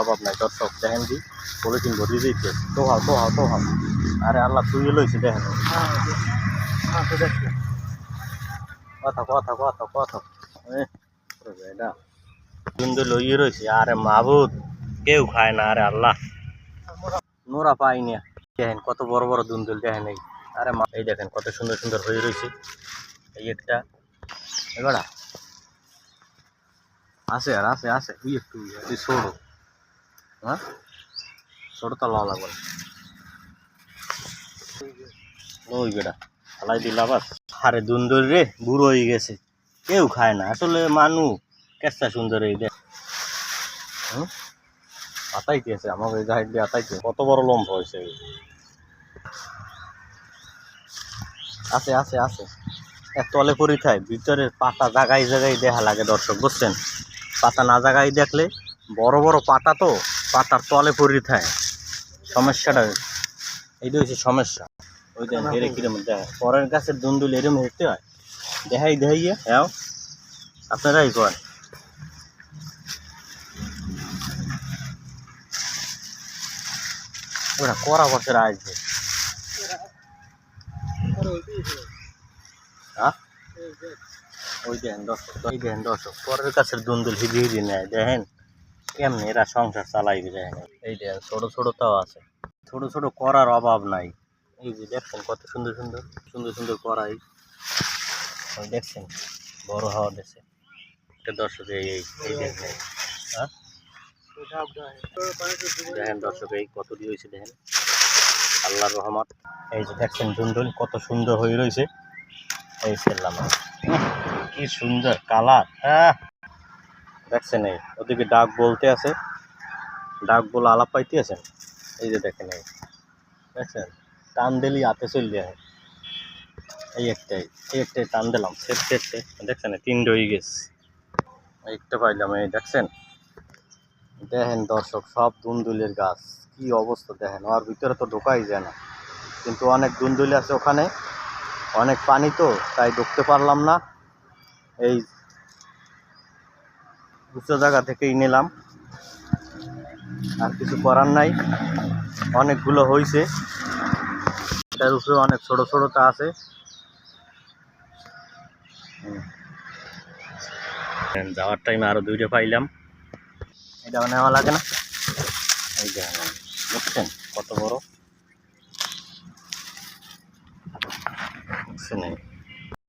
অভাব নাই দেখেন পলিথিন তো তো তো আরে আল্লাহ তুই লইছি, দেখেন। কথা কথা সুন্দর লইয়ে রয়েছে আরে মাহবুদ কেউ খায় না, আরে আল্লাহ। নোরা পাইনি দেখেন, কত বড় বড় দুন্দুল দেখেন এই। আরে মা, এই দেখেন, কত সুন্দর সুন্দর হয়ে রয়েছে এই একটা। আছে আর আছে আছে। তুই একটু, তুই ছোড়ো হ্যাঁ? ছোটো তো লওয়া লাগবে। ওই বেটা ফালাই দিলা রে, বুড়ো হয়ে গেছে। কেউ খায় না। আসলে মানু কেসটা সুন্দর এই দেখ। হুম? আতাইতেছে আমাকে এই জাহাজ দিয়ে আতাইতে। কত বড় লম্ব হয়েছে। আছে আছে আছে। তলে পরি থাই ভিতরে পাতা জাগাই জাগাই দেখা লাগে দর্শক, বুঝছেন? পাতা না জাগাই দেখলে বড় বড় পাতা তো। পাতার তলে পরি থাকে। সমস্যাটা এইটা হচ্ছে সমস্যা। ওই দেন কিরম দেখা পরের গাছের দুন্দুল এরম হেরতে হয়। দেখাই দেখাইয়া হ্যাঁ আপনারাই করেন। ওরা করা বছর আসবে। হ্যাঁ? ওই দেখেন দর্শক, ওই দেখেন দর্শক। পরের কাছের দুন্দুল হিজি হিজি নেয়। দেখেন। কেমনি এরা সংসার চালাইবে দেখেন এই দেখেন ছোট ছোট তাও আছে। ছোট ছোট করার অভাব নাই। এই যে দেখছেন কত সুন্দর সুন্দর সুন্দর সুন্দর করাই। দেখছেন বড় হওয়া দেখছে একটা দর্শক এই এই এই দেখেন। হ্যাঁ? দেখেন দর্শক এই কত দিয়ে হয়েছে দেখেন। আল্লাহর রহমত। এই যে দেখছেন দুন্দুল কত সুন্দর হয়ে রয়েছে। এই ফেললাম কি সুন্দর কালার। হ্যাঁ? দেখছেন এই, ওদিকে ডাক বলতে আছে। ডাক বলে আলাপ পাইতে আছেন এই যে দেখেন এই, দেখছেন? টান দিলি হাতে চল যায় এই একটাই এই একটাই টান দিলাম সেট সেটে দেখছেন? তিন হয়ে গেছে। একটা পাইলাম এই, দেখছেন? দেখেন দর্শক, সব দুন্দুলের গাছ, কি অবস্থা দেখেন? ওর ভিতরে তো ঢোকাই যায় না। কিন্তু অনেক দুন্দুলি আছে ওখানে। অনেক পানি তো, তাই ঢুকতে পারলাম না। এই উঁচু জায়গা থেকেই নিলাম। আর কিছু করার নাই। অনেকগুলো হয়েছে এটার উপরে অনেক ছোট ছোটটা আছে। যাওয়ার টাইমে আরও দুইটা পাইলাম। এটা নেওয়া লাগে না। এই দেখেন বুঝছেন কত বড়? এই?